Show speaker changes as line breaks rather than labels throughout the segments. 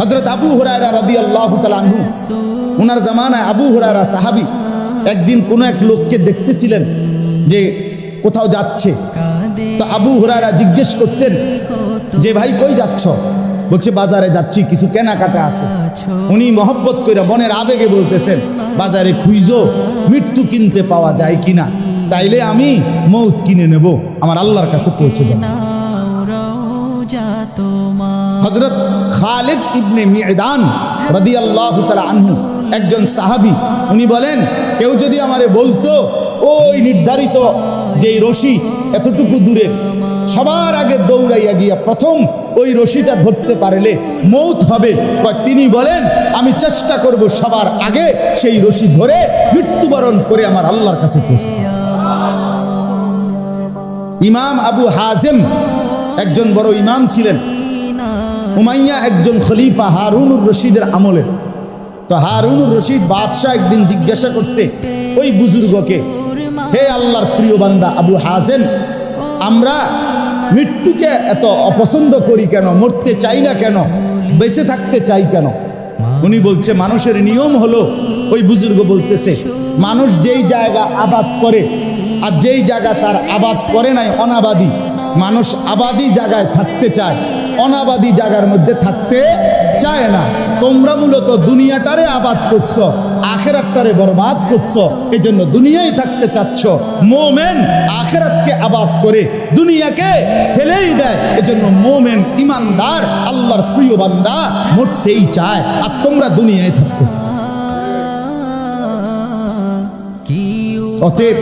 হজরত আবু হুরায়রা রবি আল্লাহ আনহু ওনার জামানায় আবু হুরায়রা সাহাবি একদিন কোনো এক লোককে দেখতেছিলেন যে কোথাও যাচ্ছে। তো আবু হুরায়রা জিজ্ঞেস করছেন যে, ভাই, কই যাচ্ছ? বলছে, বাজারে যাচ্ছি, কিছু কেনাকাটা আছে। উনি মহব্বত করে বনের আবেগে বলতেছেন, বাজারে খুইজো মৃত্যু কিনতে পাওয়া যায় কিনা? তাইলে আমি মৌত কিনে নেব, আমার আল্লাহর কাছে পৌঁছে দেব। হজরত খালিদ ইবনে মিয়দান রদি আল্লাহ আনহু একজন সাহাবি উনি বলেন কেউ যদি আমারে বলতো ওই নির্ধারিত যেই রশি এতটুকু দূরে সবার আগে দৌড়াইয়া গিয়া প্রথম ওই রশিটা ধরতে পারলে মৌত হবে। তিনি বলেন আমি চেষ্টা করব সবার আগে সেই রশি ধরে মৃত্যুবরণ করে আমার আল্লাহর কাছে পৌঁছে ইমাম আবু হাজেম একজন বড় ইমাম ছিলেন। উমাইয়া একজন খলিফা হারুনুর রশিদের আমলে। তো হারুনুর রশিদ বাদশাহ একদিন জিজ্ঞাসা করছে, ওই বুজুর্গকে, হে আল্লাহর প্রিয় বান্দা আবু হাজেম, আমরা মৃত্যুকে এত অপছন্দ করি কেন? মরতে চাই না কেন? বেঁচে থাকতে চাই কেন? উনি বলছে, মানুষের নিয়ম হলো, ওই বুজুর্গ বলতেছে, মানুষ যেই জায়গা আবাদ করে, আর যেই জায়গা তার আবাদ করে নাই, অনাবাদী মানুষ আবাদি জায়গায় থাকতে চায় অনাবাদী জায়গার মধ্যে থাকতে চায় না। তোমরা মূলত দুনিয়াটারে আবাদ করছ আখেরাতটারে বরবাদ করছ এই জন্য দুনিয়ায় থাকতে চাচ্ছ। মোমেন আখেরাতকে আবাদ করে দুনিয়াকে ফেলেই দেয় এজন্য মোমেন ইমানদার আল্লাহর প্রিয় বান্দা মরতেই চায় আর তোমরা দুনিয়ায় থাকতে চাও। অতএব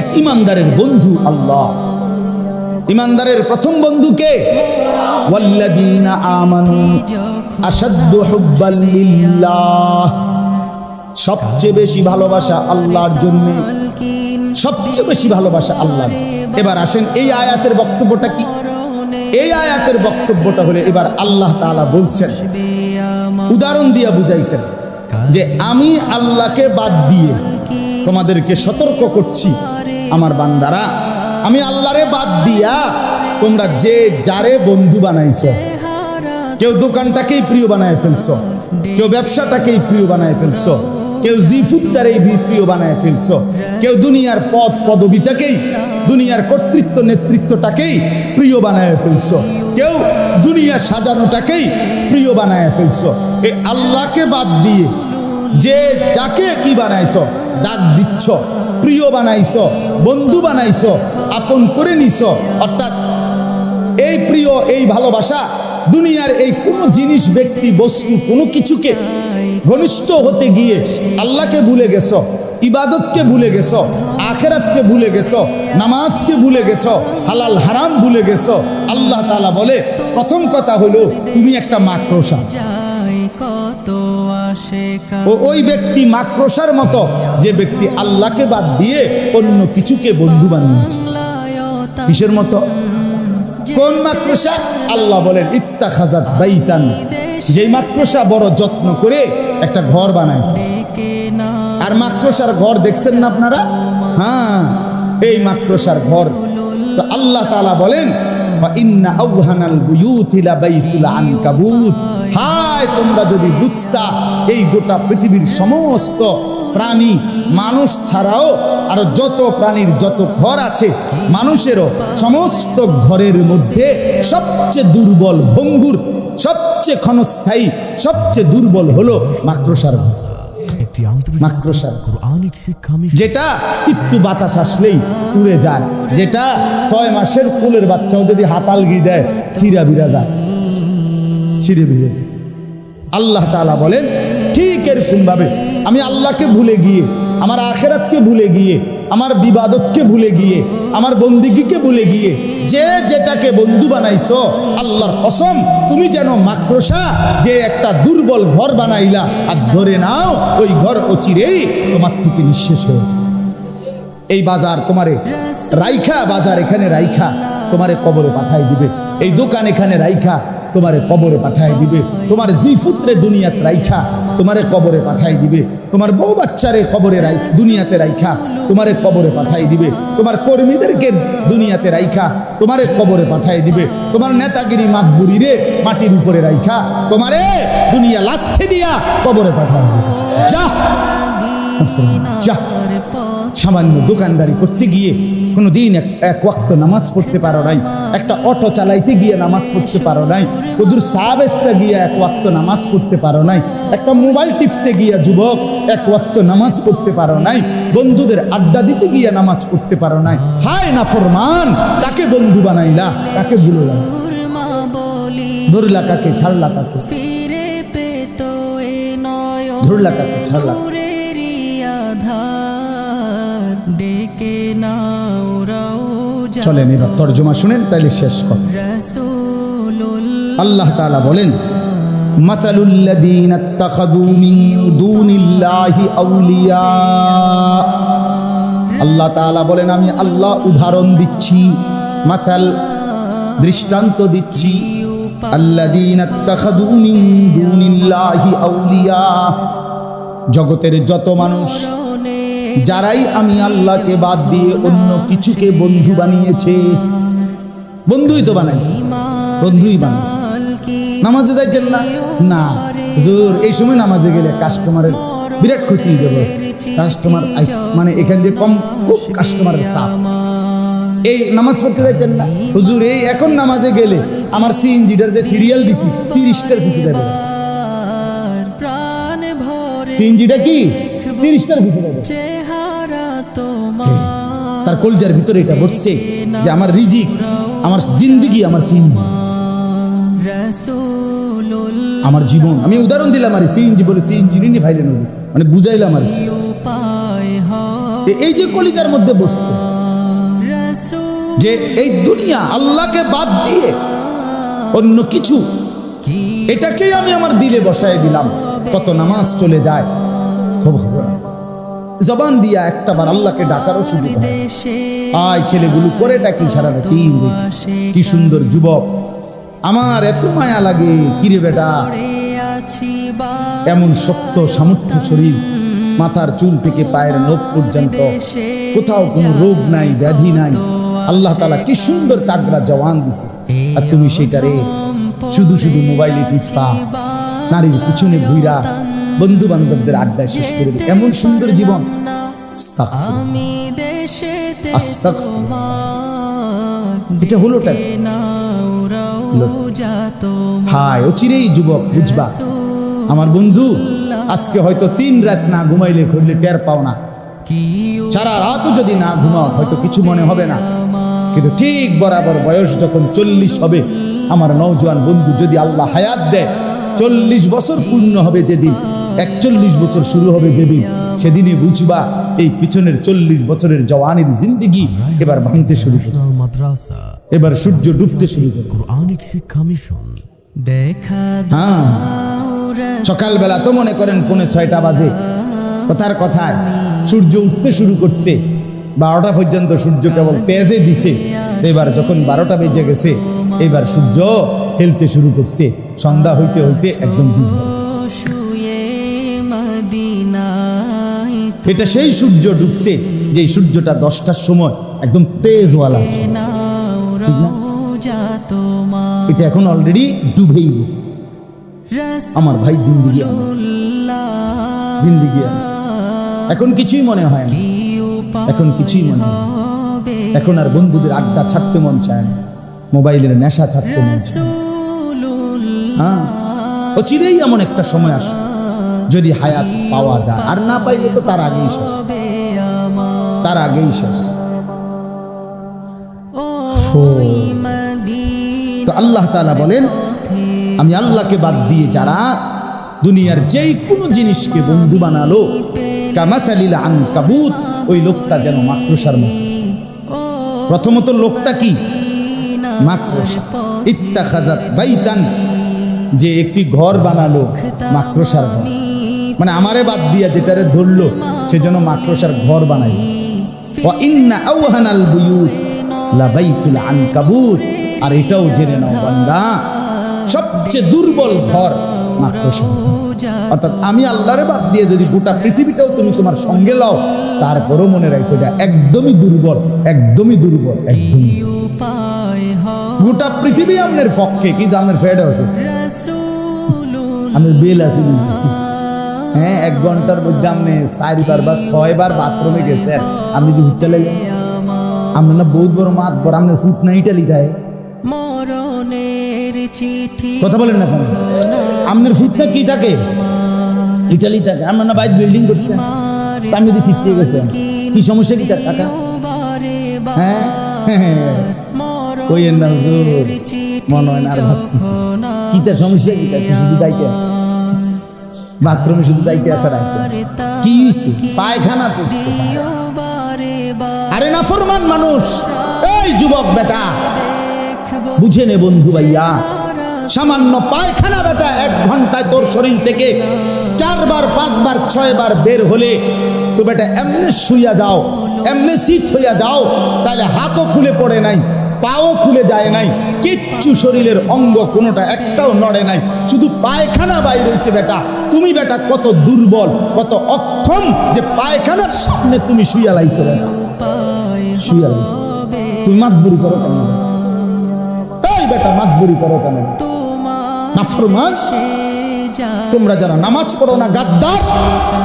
এক ইমানদারের বন্ধু আল্লাহ। ইমানদারের প্রথম বন্ধুকে সবচেয়ে বেশি ভালোবাসা আল্লাহর জন্য। সবচেয়ে বেশি ভালোবাসা আল্লাহর জন্য। এবার আসেন, এই আয়াতের বক্তব্যটা কি? এই আয়াতের বক্তব্যটা হলে, এবার আল্লাহ তাআলা বলছেন, উদাহরণ দিয়ে বুঝাইছেন যে, আমি আল্লাহকে বাদ দিয়ে তোমাদেরকে সতর্ক করছি। আমার বান্দারা আমি আল্লাহরে বাদ দিয়া তোমরা যে, যারে বন্ধু বানাইছ। কেউ দোকানটাকেই প্রিয় বানায় ফেলছ। কেউ ব্যবসাটাকেই প্রিয় বানায় ফেলছো। কেউ জিফুদটারেই বি- প্রিয় বানায় ফেলছো। কেউ দুনিয়ার পদ পদবিটাকেই, দুনিয়ার কর্তৃত্ব নেতৃত্বটাকেই প্রিয় বানায় ফেলছো। কেউ দুনিয়া সাজানোটাকেই প্রিয় বানায় ফেলছো। এই আল্লাহকে বাদ দিয়ে যে, যাকে কি বানাইছ, ডাক দিচ্ছ। প্রিয় বানাইছো, বন্ধু বানাইছো, আপন করে নিছো। অর্থাৎ এই প্রিয়, এই ভালোবাসা দুনিয়ার এই কোনো জিনিস, ব্যক্তি, বস্তু, কোনো কিছুকে ঘনিষ্ঠ হতে গিয়ে আল্লাহকে ভুলে গেছ, ইবাদতকে ভুলে গেছো, আখেরাতকে ভুলে গেছো, নামাজকে ভুলে গেছো, হালাল হারাম ভুলে গেছো, আল্লাহ তালা বলে, প্রথম কথা হলো, তুমি একটা মাকড়সা। ও ওই ব্যক্তি মাক্রসার মতো যে ব্যক্তি আল্লাহকে বাদ দিয়ে অন্য কিছুকে বন্ধু বানিয়েছে। কিসের মতো? কোন মাকড়সা? আল্লাহ বলেন ইত্তা খাজাত বাইতান যেই মাকড়সা বড় যত্ন করে একটা ঘর বানাইছে। আর মাক্রসার ঘর দেখছেন না আপনারা? হ্যাঁ এই মাক্রসার ঘর। তো আল্লাহ তাআলা বলেন "ওয়া ইন্না আওহানাল বুয়ুতি লাবাইতুল আনকাবুত। হায় তোমরা যদি বুঝতা এই গোটা পৃথিবীর সমস্ত প্রাণী মানুষ ছাড়াও আর যত প্রাণীর যত ঘর আছে মানুষেরও সমস্ত ঘরের মধ্যে সবচেয়ে দুর্বল ভঙ্গুর সবচেয়ে ক্ষণস্থায়ী সবচেয়ে দুর্বল হলো
মাক্রসার মিশন
যেটা একটু বাতাস আসলেই উড়ে যায় যেটা ছয় মাসের কোলের বাচ্চাও যদি হাতালগি দেয় ছিঁড়া বিরা যায়। ছিঁড়ে বিরে যায় আল্লাহ তাআলা বলেন, ঠিক এরকম ভাবে আমি আল্লাহকে ভুলে গিয়ে, আমার আখেরাতকে ভুলে গিয়ে, আমার বিবাদতকে ভুলে গিয়ে, আমার বন্দিগিকে ভুলে গিয়ে, যে যেটাকে বন্ধু বানাইছো, আল্লাহর কসম, তুমি যেন মাক্রসা যে একটা দুর্বল ঘর বানাইলা, আর ধরে নাও, ওই ঘর অচিরেই তোমার থেকে নিঃশেষ হয়ে এই বাজার তোমারে রাইখা, বাজার এখানে রাইখা, তোমারে কবরে পাঠাই দিবে। এই দোকান এখানে রাইখা তোমারে কবরে পাঠায় দিবে। তোমার জি পুত্রে দুনিয়াত রাইখা তোমারে কবরে পাঠায় দিবে। তোমার বউ বাচ্চারে কবরে রাই দুনিয়াতে রাইখা তোমারে কবরে পাঠাই দিবে। তোমার কর্মীদেরকে দুনিয়াতে রাইখা তোমারে কবরে পাঠাই দিবে। তোমার নেতাগিরি মাতবুরি রে মাটির উপরে রাইখা তোমারে দুনিয়া লাথে দিয়া কবরে পাঠাই দিবে। যা। সামান্য দোকানদারি করতে গিয়ে কোনো দিন এক ওয়াক্ত নামাজ পড়তে পারো নাই। একটা অটো চালাইতে গিয়ে নামাজ পড়তে পারো নাই। ওদূর সাবেসটা গিয়ে এক ওয়াক্ত নামাজ পড়তে পারো নাই। একটা মোবাইল টিপতে গিয়ে যুবক এক ওয়াক্ত নামাজ পড়তে পারো নাই। বন্ধুদের আড্ডা দিতে গিয়ে নামাজ পড়তে পারো নাই। হায় না ফরমান কাকে বন্ধু বানাইলা? কাকে ভুলো
মা বলি
ধরলা কাকে ছাড়লা কাকে? ধরলা কাকে ছাড়লা
ডেকে নাও রওজা।
চলেন এবার তর্জমা শুনেন তাইলে শেষ কথা। আল্লাহ তাআলা বলেন মাতালুল্লাযীনা ইত্তাখাযু মিন দুনিল্লাহি আউলিয়া। আল্লাহ তাআলা বলেন আমি আল্লাহ উদাহরণ দিচ্ছি মাসাল দৃষ্টান্ত দিচ্ছি আল্লাযীনা ইত্তাখাযু মিন দুনিল্লাহি আউলিয়া। জগতের যত মানুষ যারাই আমি আল্লাহকে বাদ দিয়ে অন্য কিছুকে বন্ধু বানিয়েছে বন্ধুই তো বানাইছে বন্ধুই বানাইছে নামাজে যাইতেন না? না। হুজুর এই সময় নামাজে গেলে কাস্টমারের বিরাট ক্ষতি যাবে। কাস্টমার মানে এখান দিয়ে কম খুব কাস্টমারের চাপ। এই নামাজ পড়তে যাইতেন না? হুজুর এই এখন নামাজে গেলে আমার সিএনজিটার যে সিরিয়াল দিছি তিরিশটার পিছিয়ে যাবে। সিএনজিটা কি? তিরিশটার পিছিয়ে যাবে।
চেহারা তোমার
তার কলজার ভিতরে এটা বসছে যে আমার রিজিক, আমার জিন্দিগি, আমার
রাসূলুল্লাহ
আমার জীবন। আমি উদাহরণ দিলাম আর সিএনজি বলে সিএনজি নিয়ে ভাইলেন মানে বুঝাইলাম আর। এই যে কলিজার মধ্যে বসছে, যে এই দুনিয়া আল্লাহকে বাদ দিয়ে অন্য কিছু, এটাকেই আমি আমার দিলে বসায় দিলাম। কত নামাজ চলে যায় খবর খবর। জবান দিয়া একটা বার আল্লাহকে ডাকারও সুযোগ আয় ছেলেগুলো করেটা কি সারা দিন। দেখি। কি সুন্দর যুবক। আমার এত মায়া লাগে। কিরে বেটা? এমন শক্ত সামর্থ্য শরীর মাথার চুল থেকে পায়ের নখ পর্যন্ত কোথাও কোনো রোগ নাই ব্যাধি নাই। আল্লাহ তালা কি সুন্দর তাগড়া জওয়ান দিছে। আর তুমি সেটারে শুধু শুধু মোবাইলে টিপা নারীর পিছনে ঘুইরা বন্ধু বান্ধবদের আড্ডায় শেষ করে এমন সুন্দর জীবন।
আমি দেশে
এটা হলোটা হায় অচিরেই যুবক বুঝবা? আমার বন্ধু আজকে হয়তো তিন রাত না ঘুমাইলে করলে টের পাও না। সারা রাতও যদি না ঘুমাও হয়তো কিছু মনে হবে না। কিন্তু ঠিক বরাবর বয়স যখন চল্লিশ হবে আমার নওজোয়ান বন্ধু যদি আল্লাহ হায়াত দেয় চল্লিশ বছর পূর্ণ হবে যেদিন একচল্লিশ বছর শুরু হবে যেদিন সেদিনই বুঝবা এই পিছনের চল্লিশ বছরের জওয়ানের জিন্দিগি এবার ভাঙতে শুরু করছে।
মাদ্রাসা
এবার সূর্য ডুবতে শুরু করবে
কোরআনিক শিক্ষা মিশন।
দেখা
হ্যাঁ। সকালবেলা তো মনে করেন পৌনে ছয়টা বাজে। কথার কথায় সূর্য উঠতে শুরু করছে। বারোটা পর্যন্ত সূর্য কেবল তেজে দিছে। এবার যখন বারোটা বেজে গেছে এবার সূর্য হেলতে শুরু করছে। সন্ধ্যা হইতে হইতে একদম এটা সেই সূর্য ডুবছে যে সূর্যটা দশটার সময় একদম তেজওয়ালা এটা এখন অলরেডি ডুবেই গেছে। আমার ভাই জিন্দিগি জিন্দিগি এখন কিছুই মনে হয় না। এখন কিছুই মনে হয় এখন আর বন্ধুদের আড্ডা ছাড়তে মন চায় না। মোবাইলের নেশা ছাড়তে মন চায় হ্যাঁ? অচিরেই এমন একটা সময় আসবে। যদি হায়াত পাওয়া যায়। আর না পাইলে তো তার আগেই শেষ। তার আগেই শেষ। তো আল্লাহ তাআলা বলেন আমি আল্লাহকে বাদ দিয়ে যারা দুনিয়ার যেই কোনো জিনিসকে বন্ধু বানালো আনকাবুত ওই লোকটা যেন মাকড়সার মতো। প্রথমত লোকটা কি? মাকড়সা। ইত্তাখাজাত বাইতান যে একটি ঘর বানালো মাকড়সার ঘর। মানে আমারে বাদ দিয়া যেটারে ধরলো সে যেন মাকড়সার ঘর বানাই আর এটাও জেনে নাও বান্দা সবচেয়ে দুর্বল ঘর মাকড়সা। অর্থাৎ আমি আল্লাহরে বাদ দিয়ে যদি গোটা পৃথিবীটাও তুমি তোমার সঙ্গে লাও তারপরও মনে রাখো এটা একদমই দুর্বল একদমই দুর্বল একদমই। গোটা পৃথিবী আপনার পক্ষে কিন্তু আপনার ফেডে অসুখ
রসুলুল
বেল আছে? হ্যাঁ এক ঘণ্টার মধ্যে আপনি চারবার বা ছয়বার বাথরুমে গেছেন আপনি যে উঠতে লাগেন আপনার না বহুত বড় মাত বড় আপনার ফুট না ইটালি দেয় কথা বলেন না কেন? আপনার ফুট না কি থাকে? ইটালি থাকে। আপনার না বাইরে বিল্ডিং করছেন তা আপনি যদি ছিটকে গেছেন কি সমস্যা কি তার টাকা হ্যাঁ? কইেন না হুজুর মনে হয় না আর কি তার সমস্যা কি তার? শুধু যাইতে আছে? বাথরুমে শুধু যাইতে আছে আর কি পায়খানা আরে না ফরমান মানুষ। এই যুবক বেটা। বুঝে নে বন্ধু ভাইয়া। সামান্য পায়খানা বেটা এক ঘন্টায় তোর শরীর থেকে চারবার, পাঁচবার, ছয়বার বের হলে তো বেটা এমনি শুইয়া যাও, এমনি শীত হইয়া যাও, তাহলে হাতও খুলে পড়ে নাই। পাও খুলে যায় নাই, কিচ্ছু শরীরের অঙ্গ কোনোটা একটাও নড়ে নাই। শুধু পায়খানা বাইর হয়েছে বেটা। তুমি বেটা কত দুর্বল, কত অক্ষম যে পায়খানার সামনে তুমি শুইয়া বেটা। শুইয়া লাইছো। তুমি মাতবুরি করো কেন? এই বেটা, মাতবুরি করো কেন? নাফরমান তোমরা যারা নামাজ পড়ো না, গাদ্দার,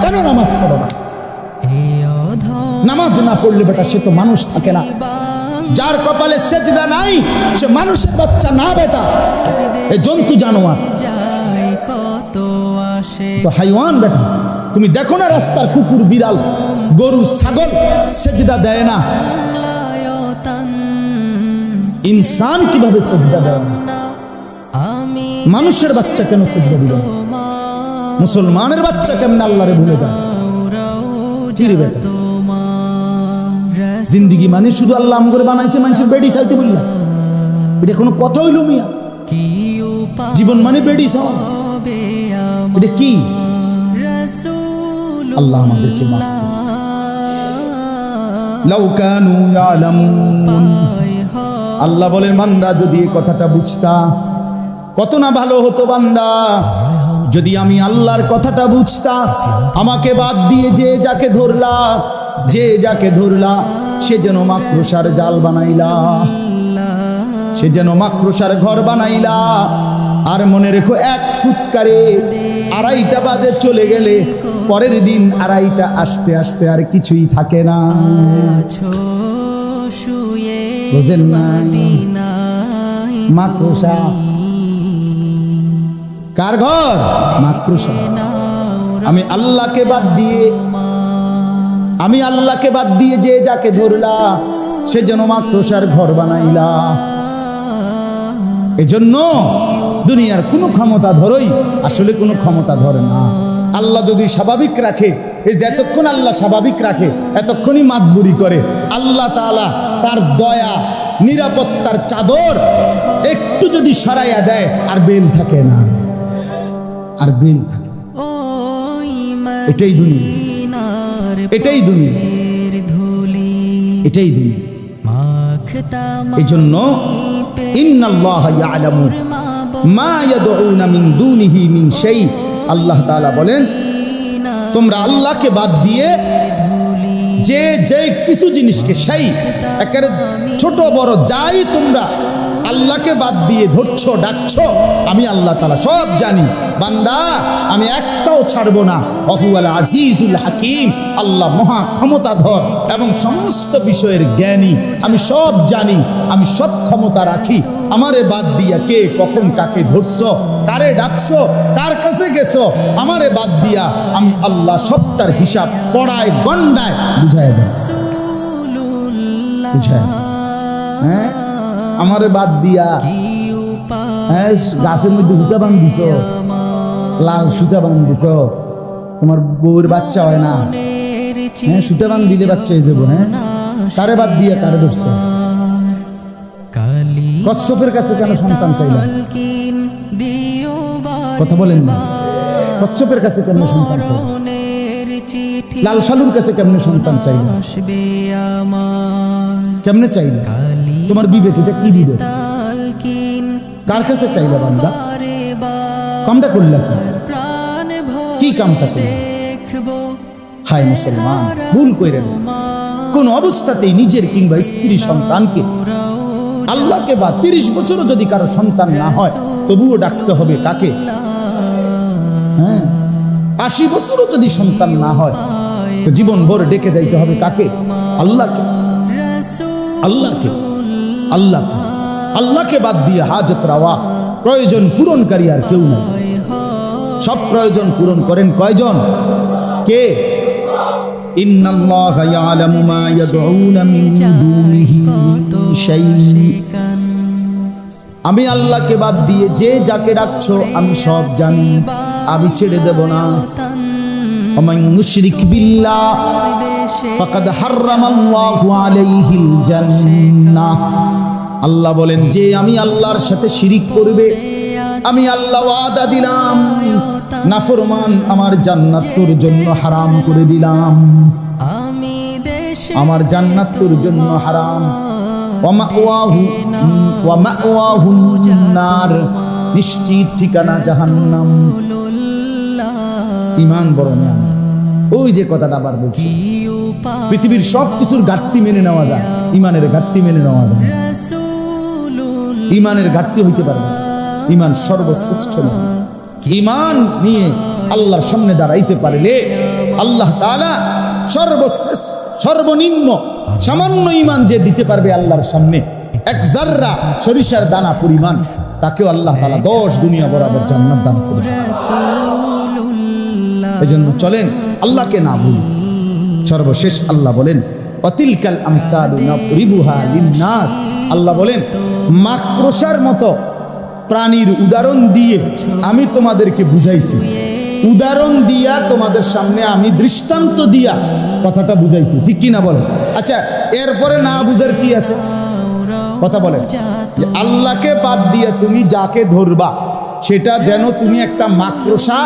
কেন নামাজ পড়ো না? নামাজ না পড়লে বেটা সে তো মানুষ থাকে না। যার কপালে সেজদা নাই, সে মানুষের বাচ্চা না বেটা। এ জন্তু জানোয়ার। তো হাইওয়ান বেটা, তুমি দেখো না রাস্তার কুকুর, বিড়াল, গরু, ছাগল, সেজদা দেয় না। ইনসান কীভাবে সেজদা দেয় না? মানুষের বাচ্চা কেন সেজদা?
তোমার
মুসলমানের বাচ্চা কেমন আল্লাহরে ভুলে যায়? জিন্দিগি মানে শুধু আল্লাহ আম করে বানাইছে মানুষের বেডি চাইতে বললাম এটা কোনো কথা হইল মিয়া? জীবন মানে বেডি চাওয়া এটা কি? আল্লাহ আমাদেরকে মাফ করুন। লাউ কানু ইয়ালামুন। আল্লাহ বলেন, বান্দা, যদি এই কথাটা বুঝতা, কত না ভালো হতো বান্দা। যদি আমি আল্লাহর কথাটা বুঝতা, আমাকে বাদ দিয়ে যে যাকে ধরলা, যে যাকে ধরলা সে যেন মাকড়সার জাল বানাইলা। সে যেন মাকড়সার ঘর বানাইলা। আর মনে রেখো, এক ফুৎকারে আড়াইটা বাজে চলে গেলে পরের দিন আড়াইটা আসতে আসতে আর কিছুই থাকে না। বোঝেন না কার ঘর? মাকড়সা। আমি আল্লাহকে বাদ দিয়ে আমি আল্লাহকে বাদ দিয়ে যে যাকে ধরলা সে যেন মাকড়সার ঘর বানাইলা। এজন্য দুনিয়ার কোনো ক্ষমতা ধরই আসলে কোনো ক্ষমতা ধরে না। আল্লাহ যদি স্বাভাবিক রাখে এই যে এতক্ষণ আল্লাহ স্বাভাবিক রাখে এতক্ষণই মাতবুরি করে আল্লাহ তাআলা তার দয়া নিরাপত্তার চাদর একটু যদি সরাইয়া দেয় আর বেল থাকে না। আর বেল থাকে এটাই দুনিয়া। এটাই দুনিয়া। এটাই দুনিয়া। এই জন্য ইন্নাল্লাহ ইয়ালামু মা ইয়াদউনা মিন দুনিহি মিন শাই। আল্লাহ তাআলা বলেন তোমরা আল্লাহকে বাদ দিয়ে যে যে কিছু জিনিসকে সেই একেবারে ছোট বড় যাই তোমরা আল্লাহকে বাদ দিয়ে ধরছো ডাকছো আমি আল্লাহ তালা সব জানি। বান্দা আমি একটাও ছাড়বো না। অহুয়াল আজিজুল হাকিম আল্লাহ মহা ক্ষমতাধর এবং সমস্ত বিষয়ের জ্ঞানী। আমি সব জানি আমি সব ক্ষমতা রাখি। আমারে বাদ দিয়া কে কখন কাকে ধরছো কারে ডাকছো কার কাছে গেছো আমারে বাদ দিয়া আমি আল্লাহ সবটার হিসাব পড়ায় গন্ডায় বুঝাই দেয় বুঝায় হ্যাঁ? আমারে বাদ দিয়া। হ্যাঁ গাছের মধ্যে হুতা বান দিছ লাল সুতা বান দিছ তোমার বউয়ের বাচ্চা হয় না। হ্যাঁ সুতা বান দিলে বাচ্চা হয়ে যাব হ্যাঁ? কারে বাদ দিয়া কারে ধরছো? কচ্ছপের কাছে কেন সন্তান চাইলা? কথা বলেন না। কচ্ছপের কাছে কেমন সন্তান চাইলা? লাল সালুর কাছে কেমনে সন্তান চাইলা? কেমনে চাইলা? তোমার বিবেক এটা কি বিবেক? কার কাছে চাইলা বান্দা? কামটা করলা কি? কি কামটা করলা? হায় মুসলমান ভুল কইরেন কোন অবস্থাতেই নিজের কিংবা স্ত্রী সন্তানকে আল্লাহকে বা তিরিশ বছরও যদি কারও সন্তান না হয় তবুও ডাকতে হবে কাকে? হ্যাঁ? আশি বছরও যদি সন্তান না হয় তো জীবন ভর ডেকে যাইতে হবে কাকে? আল্লাহকে। আল্লাহকে। আল্লাহকে আল্লাহকে বাদ দিয়ে হাজত রাওয়া, প্রয়োজন পূরণকারী আর কেউ নেই। সব প্রয়োজন পূরণ করেন কয়জন? কে? আমি আল্লাহকে বাদ দিয়ে যে যাকে ডাকছো, আমি সব জানি। আমি ছেড়ে দেব না। ومن يشرك بالله فقد حرم الله عليه الجنة আল্লাহ বলেন যে আমি আল্লাহর সাথে শিরিক করবে আমি আল্লাহ ওয়াদা দিলাম নাফরমান আমার জান্নাত তোর জন্য হারাম করে দিলাম
আমি দেশে
আমার জান্নাত তোর জন্য হারাম ওয়ামাওয়াহু ওয়ামাওয়াহুন নার নিশ্চিত ঠিকানা জাহান্নাম ইমান বড় নিয়াম ওই যে কথাটা আবার বলছি। পৃথিবীর সব কিছুর ঘাটতি মেনে নেওয়া যায়, ইমানের ঘাটতি মেনে নেওয়া যায়। ইমানের ঘাটতি হইতে পারে ইমান সর্বশ্রেষ্ঠ। ইমান নিয়ে আল্লাহর সামনে দাঁড়াইতে পারলে আল্লাহ তাআলা সর্বশ্রেষ্ঠ, সর্বনিম্ন, সামান্য ইমান যে দিতে পারবে আল্লাহর সামনে, এক জাররা সরিষার দানা পরিমাণ, তাকেও আল্লাহ তাআলা দশ দুনিয়া বরাবর জান্নাত দান করবে। এই জন্য চলেন, আল্লাহকে না ভুলি। সর্বশেষ আল্লাহ বলেন, অতিলকাল আল্লাহ বলেন, মাকড়সার মতো প্রাণীর উদাহরণ দিয়ে আমি তোমাদেরকে বুঝাইছি। উদাহরণ দিয়া তোমাদের সামনে আমি দৃষ্টান্ত দিয়া কথাটা বুঝাইছি। ঠিক কি না বলো আচ্ছা এরপরে না বুঝার কি আছে? কথা বলেন, যে আল্লাহকে বাদ দিয়ে তুমি যাকে ধরবা সেটা যেন তুমি একটা মাকড়সা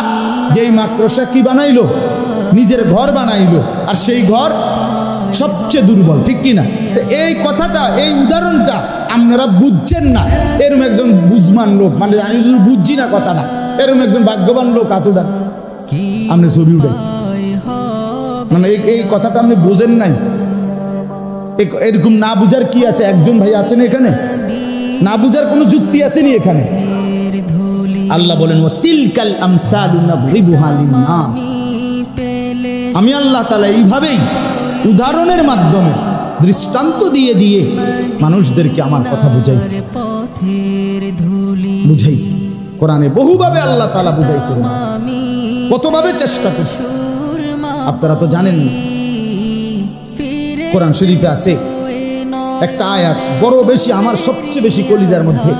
যেই মাকড়সা কি বানাইলো? নিজের ঘর বানাইলো। আর সেই ঘর সবচেয়ে দুর্বল, ঠিক কি না তো এই কথাটা, এই উদাহরণটা আপনারা বুঝছেন না। এরম একজন বুঝমান লোক মানে আমি শুধু বুঝছি না কথাটা, এরম একজন ভাগ্যবান লোক আতুডা। আপনি ছবি উঠাই। মানে এই এই কথাটা আপনি বোঝেন নাই। এরকম না বুঝার কি আছে? একজন ভাই আছেন এখানে? না বুঝার কোনো যুক্তি আসেনি এখানে? আল্লাহ বলেন ও তিলকাল আমি আল্লাহ তালা এইভাবেই উদাহরণের মাধ্যমে দৃষ্টান্ত দিয়ে দিয়ে মানুষদেরকে আমার কথা বুঝাইছি। বুঝাইছি। কোরআনে বহুভাবে আল্লাহ তালা বুঝাইছেন। কতভাবে চেষ্টা করছি। আপনারা তো জানেন, কোরআন শরীফে আছে একটা আয়াত, বড় বেশি, আমার সবচেয়ে বেশি কলিজার মধ্যে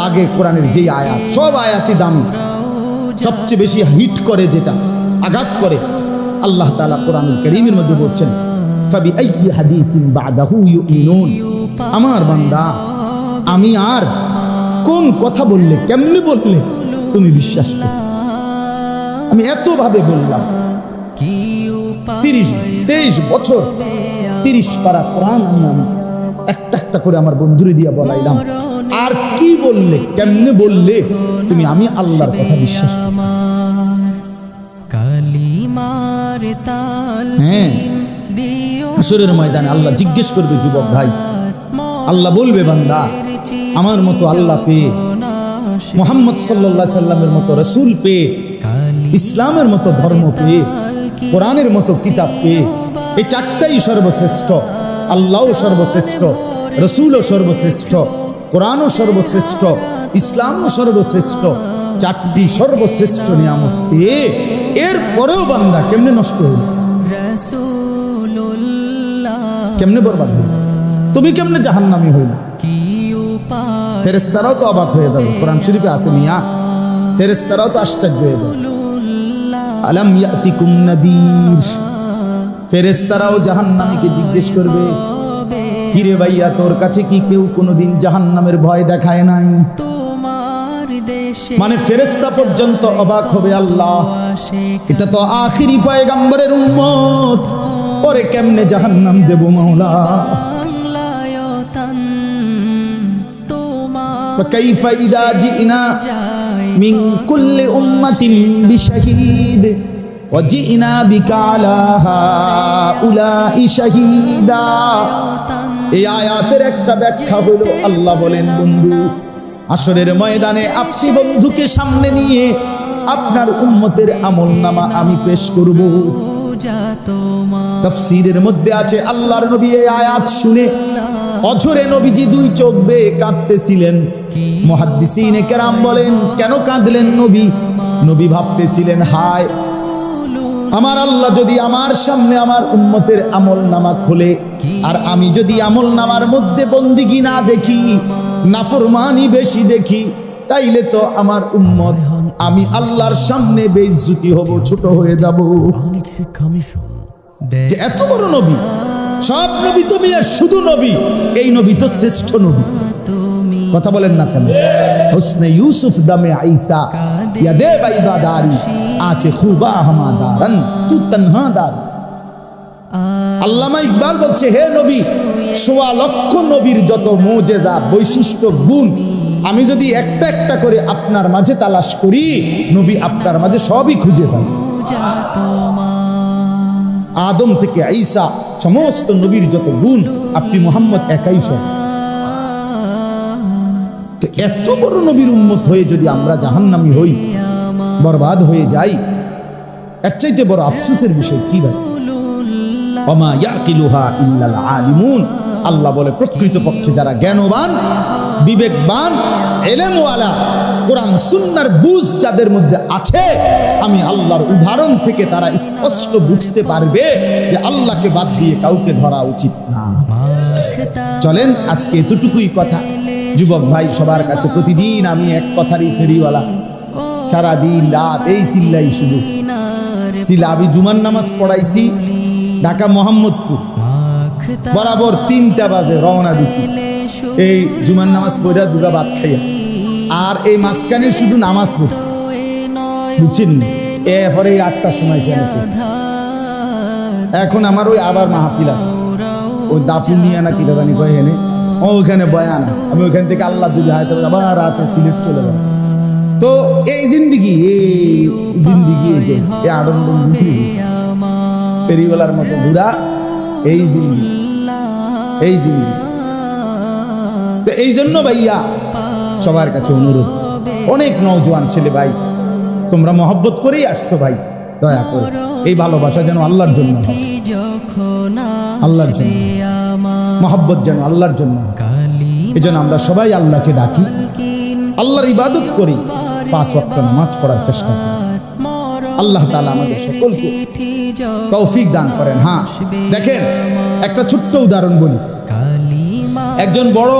লাগে কোরআনের যেই আয়াত, সব আয়াতই দামি। সবচেয়ে বেশি হিট করে যেটা, আঘাত করে, আল্লাহ তালা কোরআনুল কারীমের মধ্যে বলছেন আমার বান্দা, আমি আর কোন কথা বললে, কেমনি বললে তুমি বিশ্বাস করো আমি এত ভাবে বললাম, তিরিশ, তেইশ বছর, তিরিশ পারা কোরআন আমি একটা একটা করে আমার বন্ধুরে দিয়া বলাইলাম আর কি বললে? কেমনে বললে? তুমি আমি আল্লাহর কথা বিশ্বাস
তাল
হ্যাঁ ময়দানে আল্লাহ জিজ্ঞেস করবে যুবক ভাই আল্লাহ বলবে বান্দা আমার মতো আল্লাহ পেয়ে মোহাম্মদ সাল্লাহ সাল্লামের মতো রসুল পেয়ে ইসলামের মতো ধর্ম পেয়ে কোরআনের মতো কিতাব পেয়ে এই চারটাই সর্বশ্রেষ্ঠ আল্লাহও সর্বশ্রেষ্ঠ রসুলও সর্বশ্রেষ্ঠ কোরআনও সর্বশ্রেষ্ঠ ইসলামও সর্বশ্রেষ্ঠ চারটি সর্বশ্রেষ্ঠ নিয়ামত পেয়ে এর পরেও বান্দা কেমনে নষ্ট হইল কেমনে বরবাদ হইল তুমি কেমনে জাহান্নামি হইল? ফেরেস্তারাও তো অবাক হয়ে যাবে। কোরআন শরীফে আছে মিয়া ফেরেস্তারাও তো আশ্চর্য হয়ে যাবে। আলাম ইয়াতিকুম নাদির? ফেরেস্তারাও জাহান্নামীকে জিজ্ঞেস করবে কিরে ভাইয়া তোর কাছে কি কেউ কোনোদিন জাহান্নামের ভয় দেখায় নাই?
তোমার
মানে ফেরেস্তা পর্যন্ত অবাক হবে আল্লাহ। এটা তো আখিরি পয়গাম্বরের উম্মত। পরে কেমনে জাহান্নাম দেব মাওলা? ইদা জিনা
যায়
মিন কুল্লি উম্মাতিন বিশাহিদ। ওয়াজিনা বিকা আলা হাউলাই শাহিদা। এই আয়াতের একটা ব্যাখ্যা হলো, আল্লাহ বলেন, বন্ধু, আসরের ময়দানে আপনি বন্ধুকে সামনে নিয়ে আপনার উম্মতের আমল নামা আমি পেশ করব। তফসিরের মধ্যে আছে, আল্লাহর নবী এই আয়াত শুনে অঝরে নবীজি দুই চোখ বেয়ে কাঁদতেছিলেন। মহাদ্দিসিনে কেরাম বলেন, কেন কাঁদলেন নবী? নবী ভাবতেছিলেন, হায় আমার আল্লাহ যদি আমার সামনে আমার উম্মতের আমল নামা খোলে আর আমি যদি আমল নামার মধ্যে বন্দিগি না দেখি নাফরমানি বেশি দেখি তাইলে তো আমার উম্মত আমি আল্লাহর সামনে বেইজ্জতি হব ছোট হয়ে যাব। যে এত বড় নবী সব নবী তুমি আর শুধু নবী এই নবী তো শ্রেষ্ঠ নবী। কথা বলেন না কেন? হুসনে ইউসুফ দামে আইসা ইয়া ইয়াদে বাইদাদারি আছে খুবা হামাদারান তু তনহাদার আল্লামা ইকবাল বলছে, হে নবী, সোয়া লক্ষ নবীর যত মোজেজা, বৈশিষ্ট্য, গুণ, আমি যদি একটা একটা করে আপনার মাঝে তালাশ করি, নবী আপনার মাঝে সবই খুঁজে পাই আদম থেকে আইসা সমস্ত নবীর যত গুণ, আপনি মোহাম্মদ একাই সব। তো এত বড় নবীর উম্মত হয়ে যদি আমরা জাহান্নামী হই বরবাদ হয়ে যাই। এর চাইতে বড় আফসোসের বিষয় কি আলিমুন। আল্লাহ বলে প্রকৃত যারা জ্ঞানবান, বিবেকবান, এলেমওয়ালা, কোরআন সুন্নার বুঝ যাদের মধ্যে আছে, আমি আল্লাহর উদাহরণ থেকে তারা স্পষ্ট বুঝতে পারবে যে আল্লাহকে বাদ দিয়ে কাউকে ধরা উচিত না। চলেন, আজকে এতটুকুই কথা। যুবক ভাই সবার কাছে প্রতিদিন আমি এক কথারই ফেরিওয়ালা। সারা দিন রাত এই চিল্লাই শুধু। চিল্লা, আমি জুমার নামাজ পড়াইছি ঢাকা মোহাম্মদপুর। বরাবর তিনটা বাজে রওনা দিছি। এই জুমার নামাজ পড়া দুগা ভাত খাইয়া। আর এই মাঝখানে শুধু নামাজ পড়ছি। বুঝছেন এরপরে এই আটটার সময় চলে। এখন আমার ওই আবার মাহফিল আছে। ওই দাফুন নিয়ে না কি দাদানি কয় ও ওইখানে বয়ান আছে। আমি ওইখান থেকে আল্লাহ যদি হায়তো আবার রাতে সিলেট চলে যাব। তো এই জিন্দিগি, এই এই জিন্দিগি। ফেরিওয়ালার মতো ঘুরা, এই এই তো এই জন্য ভাইয়া, সবার কাছে অনুরোধ, অনেক নওজোয়ান ছেলে ভাই, তোমরা মহব্বত করেই আসছো ভাই, দয়া করে। এই ভালোবাসা যেন আল্লাহর জন্য আল্লাহর জন্য মহব্বত যেন আল্লাহর জন্য হয়। এই জন্য আমরা সবাই আল্লাহকে ডাকি। আল্লাহর ইবাদত করি। পাঁচ ওয়াক্ত নামাজ পড়ার চেষ্টা করি আল্লাহ তাআলা আমাদের সকলকে তৌফিক দান করেন। হ্যাঁ দেখেন, একটা ছোট্ট উদাহরণ বলি। একজন বড়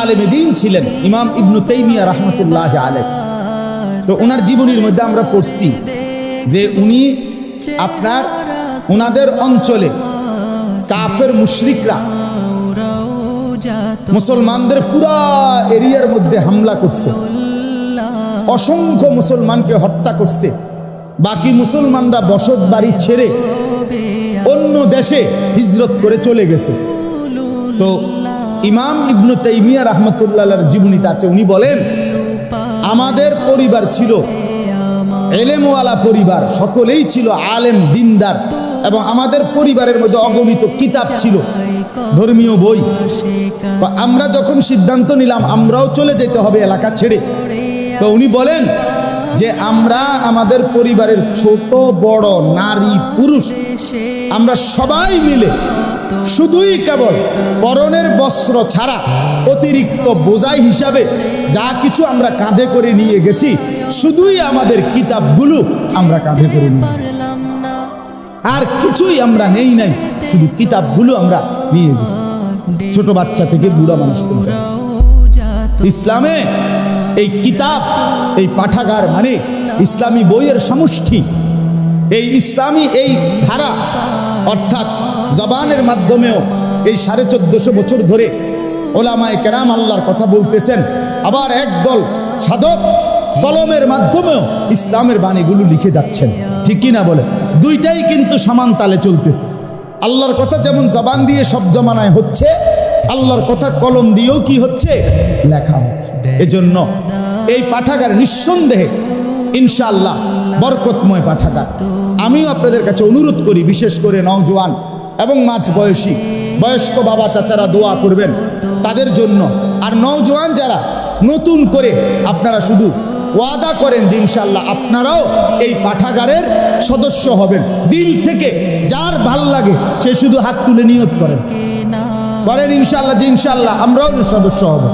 আলেমে দিন ছিলেন, ইমাম ইবনু তাইমিয়া রহমতুল্লাহ আলেম তো ওনার জীবনীর মধ্যে আমরা পড়ছি যে উনি আপনার ওনাদের অঞ্চলে কাফের মুশরিকরা মুসলমানদের পুরা এরিয়ার মধ্যে হামলা করছে। অসংখ্য মুসলমানকে হত্যা করছে। বাকি মুসলমানরা বসত বাড়ি ছেড়ে অন্য দেশে হিজরত করে চলে গেছে। তো ইমাম ইবনু তাইমিয়া রহমতুল্লাহর জীবনীতে আছে, উনি বলেন, আমাদের পরিবার ছিল এলেমওয়ালা পরিবার, সকলেই ছিল আলেম, দিনদার এবং আমাদের পরিবারের মধ্যে অগণিত কিতাব ছিল, ধর্মীয় বই। আমরা যখন সিদ্ধান্ত নিলাম, আমরাও চলে যেতে হবে এলাকা ছেড়ে। তো উনি বলেন যে আমরা আমাদের পরিবারের ছোট, বড়, নারী, পুরুষ, আমরা সবাই মিলে শুধুই কেবল পরনের বস্ত্র ছাড়া অতিরিক্ত বোঝাই হিসাবে যা কিছু আমরা কাঁধে করে নিয়ে গেছি, শুধুই আমাদের কিতাবগুলো আমরা কাঁধে করে নিয়ে আর কিছুই আমরা নেই নাই, শুধু কিতাবগুলো আমরা নিয়ে গেছি। ছোট বাচ্চা থেকে বুড়া মানুষ ইসলামে এই কিতাব, এই পাঠাগার মানে ইসলামী বইয়ের সমষ্টি। এই ইসলামী এই ধারা, অর্থাৎ জবানের মাধ্যমেও এই সাড়ে চোদ্দশো বছর ধরে ওলামায় কেরাম আল্লাহর কথা বলতেছেন, আবার একদল সাধক কলমের মাধ্যমেও ইসলামের বাণীগুলো লিখে যাচ্ছেন। ঠিক কি না বলে দুইটাই কিন্তু সমান তালে চলতেছে। আল্লাহর কথা যেমন জবান দিয়ে সব জমানায় হচ্ছে আল্লাহর কথা কলম দিয়েও কি হচ্ছে? লেখা হচ্ছে। এজন্য এই পাঠাগার নিঃসন্দেহে ইনশাআল্লাহ বরকতময় পাঠাগার। আমিও আপনাদের কাছে অনুরোধ করি, বিশেষ করে নওজোয়ান এবং মাঝ বয়সী, বয়স্ক বাবা চাচারা দোয়া করবেন। তাদের জন্য আর নওজোয়ান যারা নতুন করে আপনারা শুধু ওয়াদা করেন যে ইনশাল্লাহ আপনারাও এই পাঠাগারের সদস্য হবেন। দিল থেকে যার ভালো লাগে সে শুধু হাত তুলে নিয়ত করেন।
না
করেন ইনশাল্লাহ যে ইনশাল্লাহ আমরাও সদস্য হব।